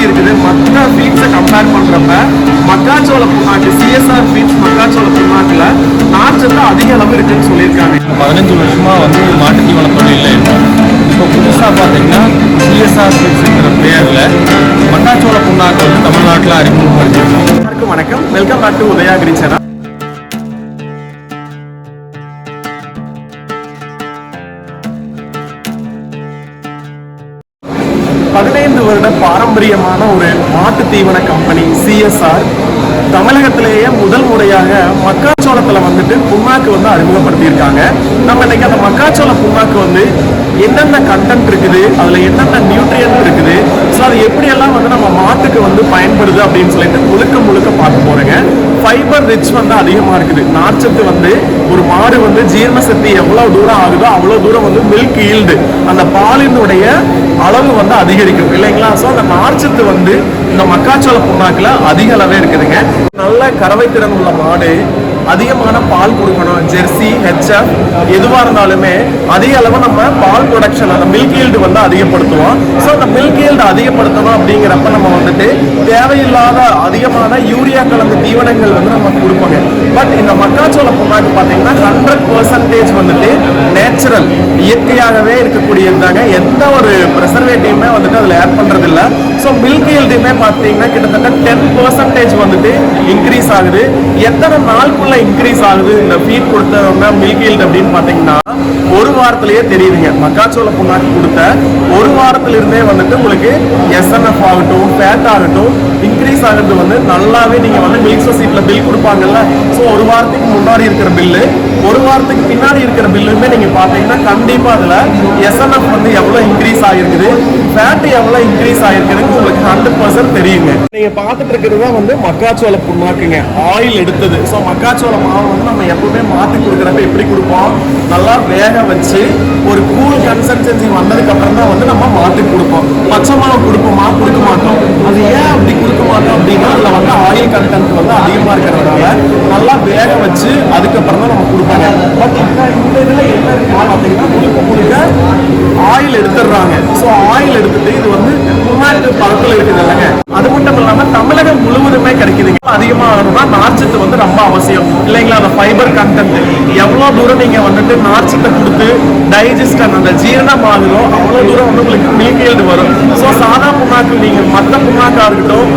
மாதிரி இருக்குது மற்ற ஃபீட்ஸை கம்பேர் பண்ணுறப்ப மக்காச்சோள புண்ணாக்கு சிஎஸ்ஆர் ஃபீட்ஸ் மக்காச்சோள புண்ணாக்குல நார்ச்சத்து அதிக அளவு இருக்குன்னு சொல்லியிருக்காங்க. பதினஞ்சு வருஷமா வந்து மாட்டு தொழிலில் இருக்கோம் இப்போ புதுசாக பார்த்தீங்கன்னா சிஎஸ்ஆர் ஸ்வீட்ஸுங்கிற பேரில் மக்காச்சோள புண்ணாக்கு வந்து தமிழ்நாட்டில் அறிமுகப்படுத்தியிருக்கோம் வணக்கம். Welcome back to Udayagiri channel பதினைந்து வருட பாரம்பரியமான ஒரு மாட்டு தீவன கம்பெனி சிஎஸ்ஆர் தமிழகத்திலேயே முதல் முறையாக மக்காச்சோளத்தில் வந்துட்டு புண்ணாக்கு வந்து அறிமுகப்படுத்தியிருக்காங்க. நம்ம இன்னைக்கு அந்த மக்காச்சோள புண்ணாக்கு வந்து என்னென்ன கண்டென்ட் இருக்குது அதில் என்னென்ன நியூட்ரியன்ட் இருக்குது ஸோ அது எப்படியெல்லாம் வந்து நம்ம மாட்டுக்கு வந்து பயன்படுது அப்படின்னு சொல்லிட்டு முழுக்க முழுக்க பார்க்க போறேங்க. வந்து அதிகமாக இருக்குது. நார்ச்சத்து வந்து ஒரு மாடு வந்து ஜீரண சக்தி எவ்வளோ தூரம் ஆகுதோ அவ்வளோ தூரம் வந்து மில்க் ஈல்டு அந்த பாலினுடைய அளவு வந்து அதிகரிக்கும். இல்லைங்களா? ஸோ அந்த நார்ச்சத்து வந்து இந்த மக்காச்சோள புண்ணாக்குல அதிக அளவே இருக்குதுங்க. நல்ல கறவை திறன் உள்ள மாடு அதிகமான பால் கொடுக்கணும். ஜெர்சி ஹெச்எஃப் எதுவாக இருந்தாலுமே அதிக அளவு நம்ம பால் ப்ரொடக்ஷன் அந்த மில்க் ஈல்டு வந்து அதிகப்படுத்துவோம். ஸோ அந்த மில்க் ஈல்டு அதிகப்படுத்தணும் அப்படிங்கிறப்ப நம்ம வந்துட்டு தேவையில்லாத அதிகமான யூரியா கலந்த தீவனங்கள் வந்து நம்ம கொடுப்போங்க. பட் இந்த மக்காச்சோள புண்ணாக்கு பார்த்தீங்கன்னா ஹண்ட்ரட் பர்சன்டேஜ் வந்துட்டு நேச்சுரல் இயற்கையாகவே இருக்கக்கூடியது எந்த ஒரு ப்ரெசர்வேட்டிவுமே வந்துட்டு அதில் ஆட் பண்ணுறது இல்லை ஸோ மில்க் ஈல்டுமே பார்த்தீங்கன்னா கிட்டத்தட்ட டென் பர்சன்டேஜ் வந்துட்டு இன்க்ரீஸ் ஆகுது. எத்தனை நாளுக்குள்ள இன்க்ரீஸ் ஆகுது. இந்த ஃபீட் கொடுத்தவங்க மில்க் அப்படின்னு பார்த்தீங்கன்னா ஒரு வாரத்திலேயே தெரியுதுங்க. மக்காச்சோள புண்ணாக்கு கொடுத்த ஒரு வாரத்துல இருந்தே வந்துட்டு உங்களுக்கு எஸ்என்எஃப் ஆகட்டும் ஃபேட் ஆகட்டும் இன்க்ரீஸ் ஆகிறது வந்து நல்லாவே நீங்க வந்து மில்க் சொசைட்டியில் பில் கொடுப்பாங்கல்ல. ஸோ ஒரு வாரத்துக்கு முன்னாடி இருக்கிற பில்லு ஒரு வாரத்துக்கு பின்னாடி இருக்கிற பில்லுமே நீங்க பாத்தீங்கன்னா கண்டிப்பா அதுல எஸ்என்எஃப் வந்து எவ்வளவு இன்க்ரீஸ் ஆகிருக்குது ஃபேட் எவ்வளவு இன்க்ரீஸ் ஆகிருக்குதுன்னு உங்களுக்கு ஹண்ட்ரட் பர்சன்ட் தெரியுங்க. நீங்க பார்த்துட்டு இருக்கிறது தான் வந்து மக்காச்சோள புண்ணாக்குங்க ஆயில் எடுத்தது. ஸோ மக்காச்சோள மாவு வந்து நம்ம எப்பவுமே மாத்தி கொடுக்குறப்ப எப்படி கொடுப்போம்? நல்லா வேக வச்சு ஒரு கூல் கன்சன்சன்சி வந்ததுக்கு அப்புறம் தான் வந்து நம்ம மாற்றி கொடுப்போம். பச்சை மாவு கொடுப்போமா? கொடுக்க மாட்டோம். அது ஏன் அப்படி கொடுக்க மாட்டோம் அப்படின்னா அதுல வந்து ஆயில் கண்டென்ட் வந்து அதிகமா இருக்கிறதுனால நல்லா வேக வச்சு அதுக்கப்புறம் தான் நம்ம கொடுப்பாங்க. பட் இந்த இந்த இதுல என்ன இருக்குன்னு பார்த்தீங்கன்னா முழுக்க முழுக்க ஆயில் எடுத்துடுறாங்க. ஸோ ஆயில் எடுத்துட்டு இது வந்து புண்ணாக்கு பழத்தில் இருக்குது இல்லைங்க. அது மட்டும் இல்லாம தமிழகம் முழுவதுமே கிடைக்குதுங்க அதிகமாகணும்னா நார்ச்சத்து வந்து ரொம்ப அவசியம். இல்லைங்களா? அந்த ஃபைபர் கண்டென்ட் எவ்வளவு தூரம் நீங்க வந்துட்டு நார்ச்சத்தை கொடுத்து டைஜஸ்ட் அந்த ஜீரணம் ஆகுதோ அவ்வளவு தூரம் வந்து உங்களுக்கு மில்க் வரும். ஸோ சாதா புண்ணாக்கு நீங்க மற்ற புண்ணாக்கா இருக்கட்டும்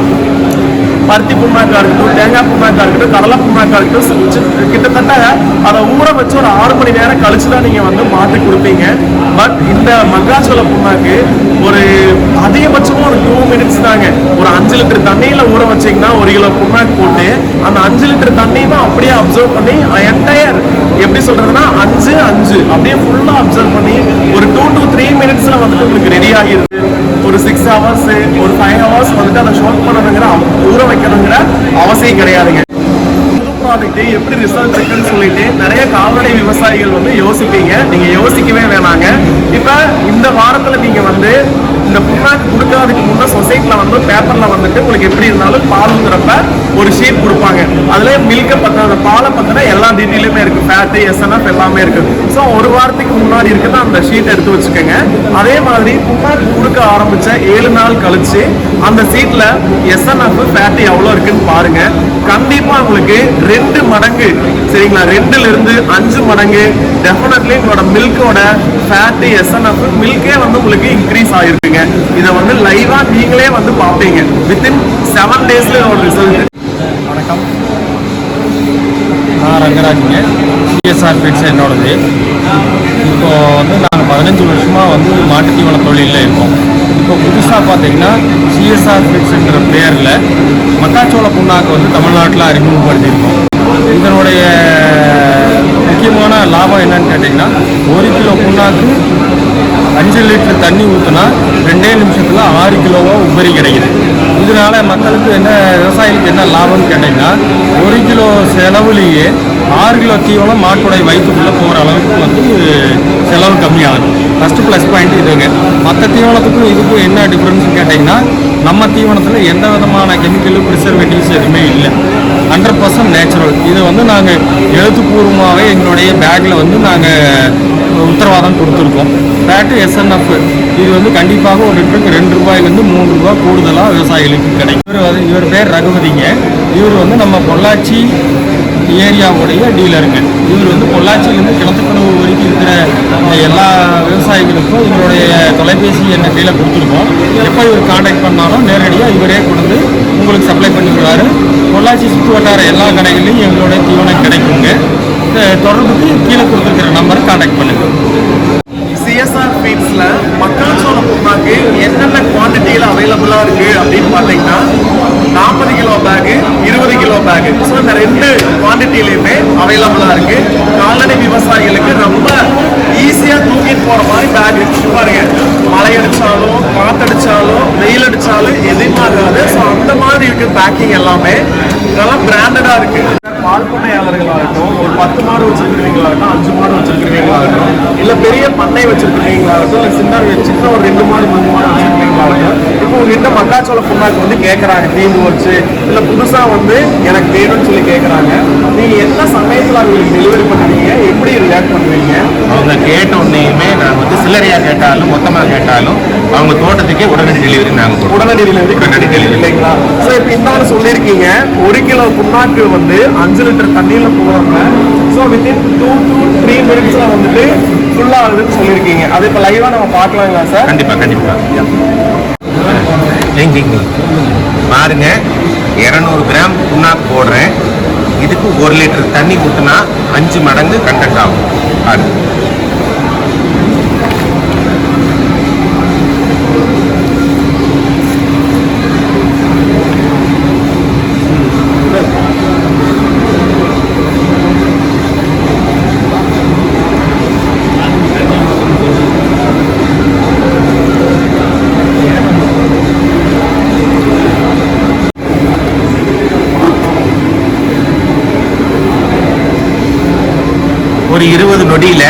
பருத்தி புண்ணாக்கா இருக்கட்டும் தேங்காய் புண்ணாக்கா இருக்கட்டும் கடலை புண்ணாக்கா இருக்கட்டும் கிட்டத்தட்ட அதை ஊற வச்சு ஒரு ஆறு மணி நேரம் கழிச்சு தான் நீங்க வந்து மாற்றி கொடுப்பீங்க. பட் இந்த மக்காச்சோள புண்ணாக்கு ஒரு அதிகபட்சமும் ஒரு டூ மினிட்ஸ் தாங்க. ஒரு அஞ்சு லிட்டர் தண்ணியில ஊற வச்சீங்கன்னா ஒரு கிலோ புண்ணாக்கு போட்டு அந்த அஞ்சு லிட்டர் தண்ணியை தான் அப்படியே அப்சர்வ் பண்ணி என்டையர் எப்படி சொல்றதுன்னா அஞ்சு அஞ்சு அப்படியே ஃபுல்லா அப்சர்வ் பண்ணி ஒரு டூ டு த்ரீ மினிட்ஸ்ல வந்துட்டு உங்களுக்கு ரெடி ஆகிருது. ஒரு சிக்ஸ் ஹவர்ஸ் ஒரு ஃபைவ் ஹவர்ஸ் வந்துட்டு அதை ஷோட் பண்ணணுங்கிற ஊற வைக்கணுங்கிற அவசியம் கிடையாதுங்க. ப்ராடக்ட்டு எப்படி ரிசல்ட் இருக்குன்னு சொல்லிட்டு நிறைய கால்நடை விவசாயிகள் வந்து யோசிப்பீங்க. நீங்க யோசிக்கவே வேணாங்க. இப்ப இந்த வாரத்துல நீங்க வந்து இந்த புண்ணாக்கு கொடுக்கறதுக்கு முன்னே சொசைட்டியில் வந்து பேப்பரில் வந்துட்டு உங்களுக்கு எப்படி இருந்தாலும் பாலுங்கிறப்ப ஒரு ஷீட் கொடுப்பாங்க. அதில் மில்கை பத்தின அந்த பாலை பற்றின எல்லா டீட்டெயிலுமே இருக்குது ஃபேட்டு எஸ்என்எஃப் எல்லாமே இருக்குது ஸோ ஒரு வாரத்துக்கு முன்னாடி இருக்குது அந்த ஷீட் எடுத்து வச்சுக்கோங்க. அதே மாதிரி புண்ணாக்கு கொடுக்க ஆரம்பித்த ஏழு நாள் கழிச்சு அந்த சீட்டில் எஸ்என்எஃப் ஃபேட்டு எவ்வளோ இருக்குன்னு பாருங்க. கண்டிப்பாக உங்களுக்கு ரெண்டு மடங்கு சரிங்களா? ரெண்டுலேருந்து அஞ்சு மடங்கு. டெஃபினெட்லி உங்களோட மில்கோட ஃபேட்டு எஸ்என்எஃப் மில்கே வந்து உங்களுக்கு இன்க்ரீஸ் ஆகிருக்குங்க இதை வந்து லைவா நீங்களே வந்து பார்ப்பீங்க. வித்தின் செவன் டேஸ்ல ஒரு ரிசல்ட் வணக்கம். நான் ரங்கராஜுங்க. சிஎஸ்ஆர் பிட்ஸ் என்னோடது. இப்போ வந்து நாங்கள் பதினஞ்சு வருஷமாக வந்து மாட்டு தீவன தொழிலில் இருக்கோம். இப்போ புதுசாக பார்த்தீங்கன்னா சிஎஸ்ஆர் ஃபீட்ஸுங்கிற பேரில் மக்காச்சோள புண்ணாக்கு வந்து தமிழ்நாட்டில் அறிமுகப்படுத்தியிருக்கோம். இதனுடைய முக்கியமான லாபம் என்னன்னு கேட்டிங்கன்னா ஒரு கிலோ புண்ணாக்கு அஞ்சு லிட்டர் தண்ணி ஊற்றினா ரெண்டே நிமிஷத்தில் ஆறு கிலோவாக உபரி கிடைக்குது. இதனால மக்களுக்கு என்ன விவசாயிகளுக்கு என்ன லாபம்னு கேட்டிங்கன்னா ஒரு கிலோ செலவுலேயே ஆறு கிலோ தீவனம் மாட்டுடைய வயிற்றுக்குள்ளே போகிற அளவுக்கு வந்து செலவு கம்மியாகுது ஃபஸ்ட்டு ப்ளஸ் பாயிண்ட் இதுங்க. மற்ற தீவனத்துக்கும் இதுக்கும் என்ன டிஃப்ரென்ஸ்னு கேட்டிங்கன்னா நம்ம தீவனத்தில் எந்த விதமான கெமிக்கலும் ப்ரிசர்வேட்டிவ்ஸ் எதுவுமே இல்லை. ஹண்ட்ரட் பர்சன்ட் நேச்சுரல் இது வந்து நாங்கள் எழுத்துப்பூர்வமாகவே எங்களுடைய பேக்கில் வந்து நாங்கள் உத்தரவாதம் கொடுத்துருக்கோம். ஃபேட்டு எஸ்என்எஃப் இது வந்து கண்டிப்பாக ஒரு லிட்டருக்கு ரெண்டு ரூபாயிலேருந்து மூணு ரூபாய் கூடுதலாக விவசாயிகளுக்கு கிடைக்கும். இவர் வந்து இவர் பேர் ரகுபதிங்க. இவர் வந்து நம்ம பொள்ளாச்சி ஏரியாவுடைய டீலருங்க. இவர் வந்து பொள்ளாச்சியிலேருந்து கிணத்துக்கணவு வரைக்கும் இருக்கிற எல்லா விவசாயிகளுக்கும் இவருடைய தொலைபேசி எண்ணை கையில் கொடுத்துருக்கோம். எப்போ இவர் காண்டாக்ட் பண்ணாலும் நேரடியாக இவரே கொடுத்து உங்களுக்கு சப்ளை பண்ணிவிடுவார். பொள்ளாச்சி சுற்று வட்டார எல்லா கடைகள்லையும் எங்களுடைய தீவனம் கிடைக்குங்க. தொடர்புக்கு கீழே கொடுத்துருக்கிற நம்பர் காண்டாக்ட் பண்ணுங்கள் சிஎஸ்ஆர் ஃபீட்ஸ்ல மக்காச்சோள புண்ணாக்கு என்னென்ன குவான்டிட்டியில் அவைலபிளாக இருக்கு அப்படின்னு பார்த்தீங்கன்னா நாற்பது கிலோ பேகு இருபது கிலோ பேகு ஸோ இந்த ரெண்டு குவான்டிட்டிலையுமே அவைலபிளாக இருக்கு. கால்நடை விவசாயிகளுக்கு ரொம்ப ஈஸியாக தூக்கிட்டு போகிற மாதிரி பேக் இருக்கு. பாருங்க மழை அடித்தாலும் காத்தடிச்சாலும் வெயில் அடிச்சாலும் எதுவுமே ஆகாது. ஸோ அந்த மாதிரி இருக்கு பேக்கிங் எல்லாமே நல்லா பிராண்டடாக இருக்கு. பால் பண்ணையாளர்களாகட்டும் ஒரு பத்து மாடு வச்சிருக்கிறீங்களாகட்டும் அஞ்சு மாடு வச்சிருக்கிறீங்களாகட்டும் இல்ல பெரிய பண்ணை வச்சிருக்கிறீங்களாகட்டும் இல்ல சின்ன சின்ன ஒரு ரெண்டு மாடு மூணு மாடு வச்சிருக்கிறீங்களாகட்டும் இப்போ உங்ககிட்ட மக்காச்சோள புண்ணாக்கு வந்து கேட்கறாங்க தீம்பு வச்சு இல்ல புதுசா வந்து எனக்கு வேணும்னு சொல்லி கேட்கறாங்க நீங்க என்ன சமயத்துல அவங்களுக்கு டெலிவரி பண்ணுவீங்க? எப்படி ரியாக்ட் பண்ணுவீங்க? அவங்க கேட்ட உடனேயுமே நான் வந்து சில்லறையா கேட்டாலும் மொத்தமாக கேட்டாலும் அவங்க தோட்டத்துக்கே உடனடி டெலிவரி நாங்கள் உடனடி டெலிவரி உடனடி delivery. இல்லைங்களா? ஸோ இப்போ இன்னொன்று சொல்லியிருக்கீங்க ஒரு கிலோ புண்ணாக்கு வந்து அஞ்சு லிட்டர் தண்ணியில் போடுறாங்க so within two two three மினிட்ஸில் வந்துட்டு ஃபுல் ஆகுதுன்னு சொல்லியிருக்கீங்க. அது இப்போ லைவாக நம்ம பார்க்கலாங்களா சார் கண்டிப்பா கண்டிப்பா. எங்க இங்க. பாருங்க இரநூறு கிராம் புண்ணாக்கு போடுறேன். இதுக்கு ஒரு லிட்டர் தண்ணி ஊற்றினா அஞ்சு மடங்கு கண்டென்ட் ஆகும். பாருங்க. ஒரு இருபது நொடியில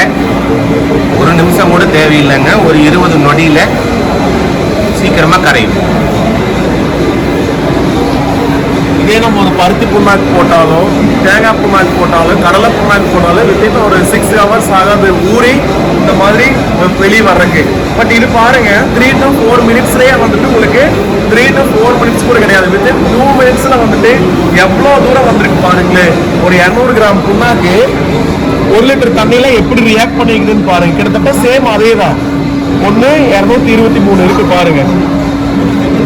ஒரு நிமிஷம் கூட தேவையில்லைங்க. ஒரு இருபது நொடியில சீக்கிரமாக கரையும். இதே நம்ம ஒரு பருத்தி புண்ணாக்கு போட்டாலும் தேங்காய் புண்ணாக்கு போட்டாலும் கடலை புண்ணாக்கு போட்டாலும் வித்தின் ஒரு சிக்ஸ் ஹவர்ஸ் ஆகாது. ஊறி இந்த மாதிரி வெளியே வர்றதுக்கு. பட் இது பாருங்க த்ரீ டு ஃபோர் மினிட்ஸ்லேயே வந்துட்டு உங்களுக்கு த்ரீ டு ஃபோர் மினிட்ஸ் கூட கிடையாது வித்தின் டூ மினிட்ஸில் வந்துட்டு எவ்வளோ தூரம் வந்திருக்கு பாருங்களேன் ஒரு இரநூறு கிராம் புண்ணாக்கு ஒரு லிட்டர் தண்ணியில எப்படி ரியாக்ட் பண்ணிக்குதுன்னு பாருங்க. கிட்டத்தட்ட சேம் அதே தான் ஒன்று இரநூத்தி இருபத்தி மூணு இருக்கு பாருங்க.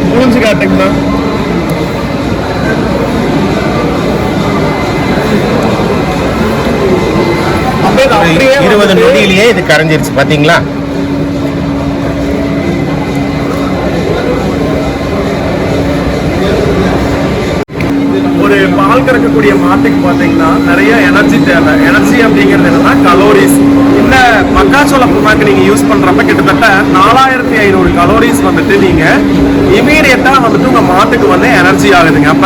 புரிஞ்சு காட்டுங்கண்ணா. இருபது நொடியிலேயே இது கரைஞ்சிருச்சு பாத்தீங்களா ஒரு பால் கறக்கக்கூடிய மாட்டுக்கு பார்த்தீங்கன்னா நிறைய எனர்ஜி தேவை. எனர்ஜி அப்படிங்கிறது என்னன்னா கலோரிஸ் இந்த மக்காச்சோள புண்ணாக்கு நீங்க யூஸ் பண்றப்ப கிட்டத்தட்ட நாலாயிரத்தி ஐநூறு கலோரிஸ் வந்துட்டு நீங்க இமீடியட்டா வந்துட்டு உங்க மாட்டுக்கு வந்து எனர்ஜி ஆகுதுங்க. அப்ப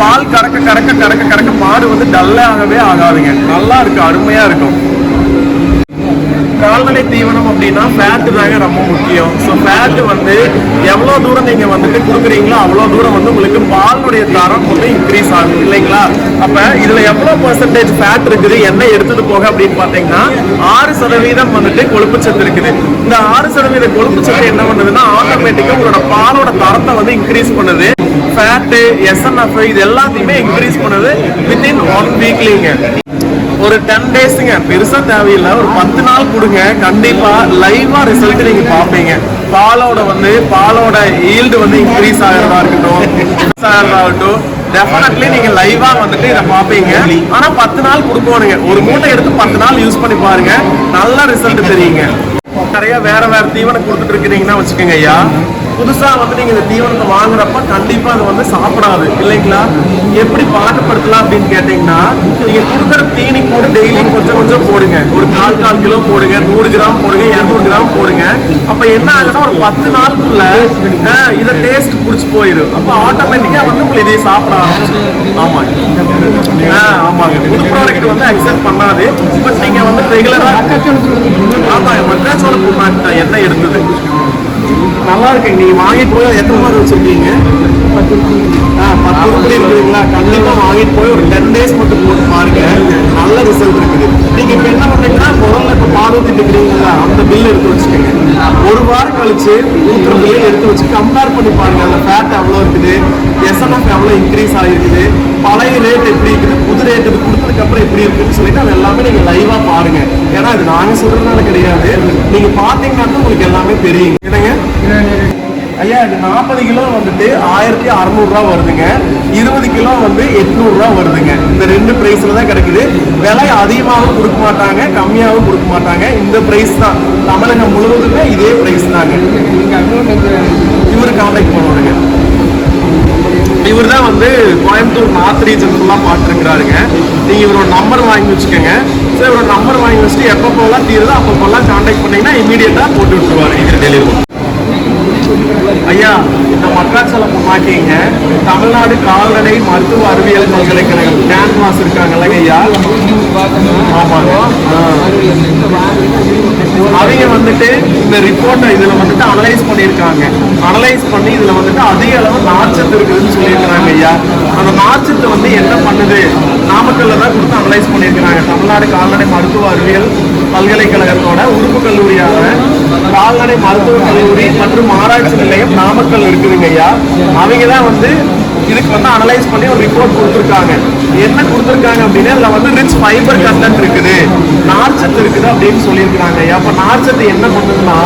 பால் கறக்க கறக்க கறக்க கறக்க மாடு வந்து டல்லாகவே ஆகாதுங்க. நல்லா இருக்கு அருமையா இருக்கும். கால்நடை தீவனம் அப்படின்னா ஃபேட்டு தாங்க ரொம்ப முக்கியம். ஸோ ஃபேட்டு வந்து எவ்வளோ தூரம் நீங்கள் வந்துட்டு கொடுக்குறீங்களோ அவ்வளோ தூரம் வந்து உங்களுக்கு பாலுடைய தரம் வந்து இன்க்ரீஸ் ஆகும் இல்லைங்களா? அப்போ இதில் எவ்வளோ பர்சன்டேஜ் ஃபேட் இருக்குது என்ன எடுத்துட்டு போக அப்படின்னு பார்த்தீங்கன்னா ஆறு சதவீதம் வந்துட்டு கொழுப்புச்சத்து இருக்குது. இந்த ஆறு சதவீத கொழுப்புச்சத்து என்ன பண்ணுதுன்னா ஆட்டோமேட்டிக்காக உங்களோட பாலோட தரத்தை வந்து இன்க்ரீஸ் பண்ணுது. ஃபேட்டு எஸ்என்எஃப் இது எல்லாத்தையுமே இன்க்ரீஸ் பண்ணுது வித்தின் ஒன் வீக்லிங்க ஒரு டென் டேஸுங்க பெருசா தேவையில்லை. ஒரு பத்து நாள் கொடுங்க. கண்டிப்பா லைவா ரிசல்ட் நீங்க பாப்பீங்க பாலோட வந்து பாலோட ஈல்டு வந்து இன்க்ரீஸ் ஆகிறதா இருக்கட்டும் increase ஆகிறதா டெஃபினெட்லி நீங்க லைவா வந்துட்டு இதை பாப்பீங்க ஆனா பத்து நாள் கொடுக்கணுங்க. ஒரு மூட்டை எடுத்து பத்து நாள் யூஸ் பண்ணி பாருங்க. நல்ல ரிசல்ட் தெரியுங்க. நிறைய வேற வேற தீவனம் கொடுத்துட்டு இருக்கிறீங்கன்னா வச்சுக்கோங்க ஐயா. புதுசாக வந்து நீங்கள் இந்த தீவனத்தை வாங்குறப்ப கண்டிப்பாக அது வந்து சாப்பிடாது. இல்லைங்களா? எப்படி பழக்கப்படுத்தலாம் அப்படின்னு கேட்டிங்கன்னா நீங்கள் கொடுக்குற தீனி கூட டெய்லி கொஞ்சம் கொஞ்சம் போடுங்க. ஒரு கால் கால் கிலோ போடுங்க நூறு கிராம் போடுங்க இரநூறு கிராம் போடுங்க. அப்போ என்ன ஆகுதுன்னா ஒரு பத்து நாளுக்குள்ள இதை டேஸ்ட் பிடிச்சி போயிடும் அப்போ ஆட்டோமேட்டிக்காக வந்து உங்களுக்கு இதை சாப்பிட ஆமாங்க. ஆமாங்க. ப்ராடக்ட் வந்து அக்செப்ட் பண்ணாது. பட் நீங்க வந்து ரெகுலராக ஆமாம் மக்காச்சோள புண்ணாக்கு தான் என்ன எடுத்தது. நல்லா இருக்கு. நீங்க வாங்கிட்டு போய் எத்தனை மாதிரி வச்சிருக்கீங்க? ஆ, பத்து உருப்படி இருக்குதுங்களா கண்டிப்பா வாங்கிட்டு போய் ஒரு டென் டேஸ் மட்டும் போட்டு பாருங்க. நல்ல ரிசல்ட் இருக்குது. நீங்க இப்ப என்ன பண்ணீங்கன்னா முதல்ல இப்ப பால் ஊத்தி அந்த பில் எடுத்து வச்சுக்கோங்க. ஒரு வாரம் கழிச்சு ஊத்துற பில் எடுத்து வச்சு கம்பேர் பண்ணி பாருங்க. அந்த ஃபேட் எவ்வளோ இருக்குது? எஸ்என்எஃப் எவ்வளோ இன்க்ரீஸ் ஆகிருக்குது? பழைய ரேட் எப்படி இருக்குது புது ரேட் இது கொடுத்ததுக்கு அப்புறம் எப்படி இருக்குன்னு சொல்லிட்டு அது எல்லாமே நீங்க லைவா பாருங்க ஏன்னா அது நாங்க சொல்றதுனால கிடையாது. நீங்க பாத்தீங்கன்னா தான் உங்களுக்கு எல்லாமே தெரியும். என்னங்க? ஐயா இது நாற்பது கிலோ வந்துட்டு ஆயிரத்தி அறநூறுரூவா வருதுங்க. இருபது கிலோ வந்து எட்நூறுரூவா வருதுங்க. இந்த ரெண்டு ப்ரைஸில் தான் கிடைக்குது. விலை அதிகமாகவும் கொடுக்க மாட்டாங்க கம்மியாகவும் கொடுக்க மாட்டாங்க. இந்த ப்ரைஸ் தான். தமிழகம் முழுவதுமே இதே ப்ரைஸ் தாங்க. இவரு கான்டாக்ட் பட் இவர் தான் வந்து கோயம்புத்தூர் நார்த் ரீஜன் ஃபுல்லாக நீங்கள் இவரோட நம்பர் வாங்கி வச்சுக்கோங்க. ஸோ இவரோட நம்பர் வாங்கி வச்சுட்டு எப்போ போகலாம் தீருதோ அப்போ போகலாம் காண்டாக்ட் பண்ணிங்கன்னா இமீடியட்டாக போட்டு விட்டுருவாரு. இது டெலிவரி ஐயா இந்த மக்காச்சலம் மாட்டிங்க தமிழ்நாடு கால்நடை மருத்துவ அறிவியல் பல்கலைக்கழகம். கேன்வாஸ் இருக்காங்கல்ல ஐயா? ஆமாங்க. ஆ. அவங்க வந்துட்டு இந்த ரிப்போர்ட்டை இதுல வந்துட்டு அனலைஸ் பண்ணியிருக்காங்க. அனலைஸ் பண்ணி இதுல வந்துட்டு அதிக அளவு நாச்சத்து இருக்குதுன்னு சொல்லியிருக்கிறாங்க ஐயா. அந்த நாச்சத்தை வந்து என்ன பண்ணுது? நாமக்கல்ல தான் கொடுத்து அனலைஸ் பண்ணியிருக்கிறாங்க. தமிழ்நாடு கால்நடை மருத்துவ அறிவியல் பல்கலைக்கழகத்தோட உறுப்பு கல்லூரியான கால்நடை மருத்துவக் கல்லூரி மற்றும் ஆராய்ச்சி நிலையம் நாமக்கல் இருக்குதுங்க ஐயா. அவங்க தான் வந்து இதுக்கு வந்து அனலைஸ் பண்ணி ஒரு ரிப்போர்ட் கொடுத்துருக்காங்க. என்ன கொடுத்துருக்காங்க அப்படின்னா இதில் வந்து ரிச் ஃபைபர் கண்டென்ட் இருக்குது. நார்ச்சத்து இருக்குது அப்படின்னு சொல்லியிருக்காங்க அப்போ நார்ச்சத்து என்ன பண்ணுதுன்னா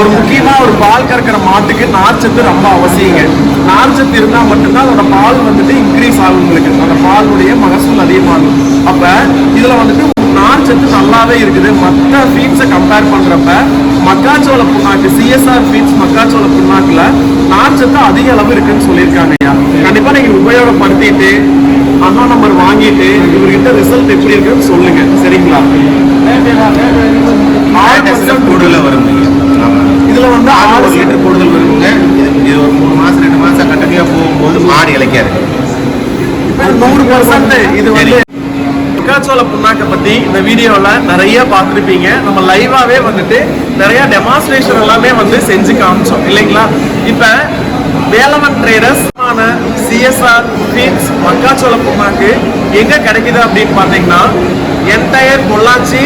ஒரு முக்கியமாக ஒரு பால் கறக்கிற மாட்டுக்கு நார்ச்சத்து ரொம்ப அவசியங்க. நார்ச்சத்து இருந்தால் மட்டும்தான் அதோட பால் வந்துட்டு இன்க்ரீஸ் ஆகும் உங்களுக்கு. அந்த பாலுடைய மகசூல் அதிகமாகும். அப்போ இதில் வந்துட்டு நார்ச்சத்து நல்லாவே இருக்குது. மற்ற ஃபீட்ஸை கம்பேர் பண்ணுறப்ப மக்காச்சோள புண்ணாக்கு சிஎஸ்ஆர் ஃபீட்ஸ் மக்காச்சோள புண்ணாக்குல நார்ச்சத்து அதிக அளவு இருக்குன்னு சொல்லியிருக்காங்க ஐயா. கண்டிப்பா நீங்க உபயோகப்படுத்திட்டு அண்ணா நம்பர் வாங்கிட்டு இவர்கிட்ட ரிசல்ட் எப்படி இருக்குன்னு சொல்லுங்க. சரிங்களா? கூடுதல வருங்க. இதுல வந்து ஆறு லிட்டர் கூடுதல் வருங்க. இது- ஒரு மூணு மாசம் ரெண்டு மாசம் கண்டினியூ போகும்போது மாடு இழைக்காது. நூறு பர்சன்ட் இது வந்து மக்காச்சோள புண்ணாக்கை பத்தி இந்த வீடியோல நிறைய பார்த்துருப்பீங்க. நம்ம லைவாவே வந்துட்டு நிறைய டெமான்ஸ்ட்ரேஷன் எல்லாமே வந்து செஞ்சு காமிச்சோம். இல்லைங்களா? இப்ப வேலவன் ட்ரேடர்ஸ் சிஎஸ்ஆர் ஃபீட்ஸ் மக்காச்சோள புண்ணாக்கு எங்க கிடைக்குது அப்படின்னு பாத்தீங்கன்னா entire Pollachi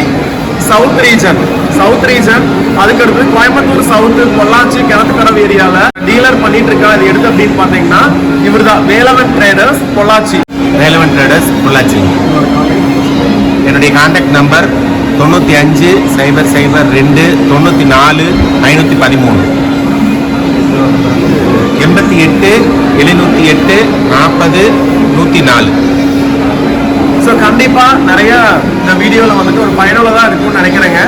south region south region அதுக்கடுத்து கோயம்புத்தூர் சவுத் பொள்ளாச்சி கிணத்துக்கடவு ஏரியால டீலர் பண்ணிட்டு இருக்கா அது எடுத்து அப்படின்னு பாத்தீங்கன்னா இவர்தான் வேலவன் ட்ரேடர்ஸ் பொள்ளாச்சி. வேலவன் ட்ரேடர்ஸ் பொள்ளாச்சி. என்னுடைய கான்டாக்ட் நம்பர் தொண்ணூற்றி அஞ்சு சைபர் சைபர் ரெண்டு தொண்ணூற்றி நாலு ஐநூற்றி பதிமூணு. எண்பத்தி எட்டு எழுநூற்றி எட்டு நாற்பது நூற்றி நாலு. ஸோ கண்டிப்பாக நிறையா இந்த வீடியோவில் வந்துட்டு ஒரு பயனுள்ளதாக இருக்கும்னு நினைக்கிறேங்க.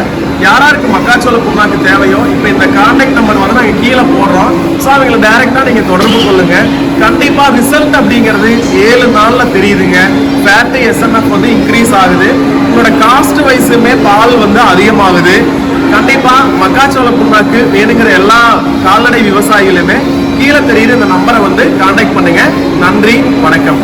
யாராருக்கு மக்காச்சோள புண்ணாக்கு தேவையோ இப்போ இந்த கான்டாக்ட் நம்பர் கீழே போடுறோம். ஸோ அவங்களை டைரெக்டாக நீங்கள் தொடர்பு கொள்ளுங்க. கண்டிப்பாக ரிசல்ட் அப்படிங்கிறது ஏழு நாளில் தெரியுதுங்க. ஃபேட்டு எஸ்என்எஃப் வந்து இன்க்ரீஸ் ஆகுது. உங்களோட காஸ்ட் வைஸுமே பால் வந்து அதிகமாகுது. கண்டிப்பா மக்காச்சோள புண்ணாக்கு வேணுங்கிற எல்லா கால்நடை விவசாயிகளுமே கீழே தெரியுற இந்த நம்பரை வந்து கான்டாக்ட் பண்ணுங்க. நன்றி வணக்கம்.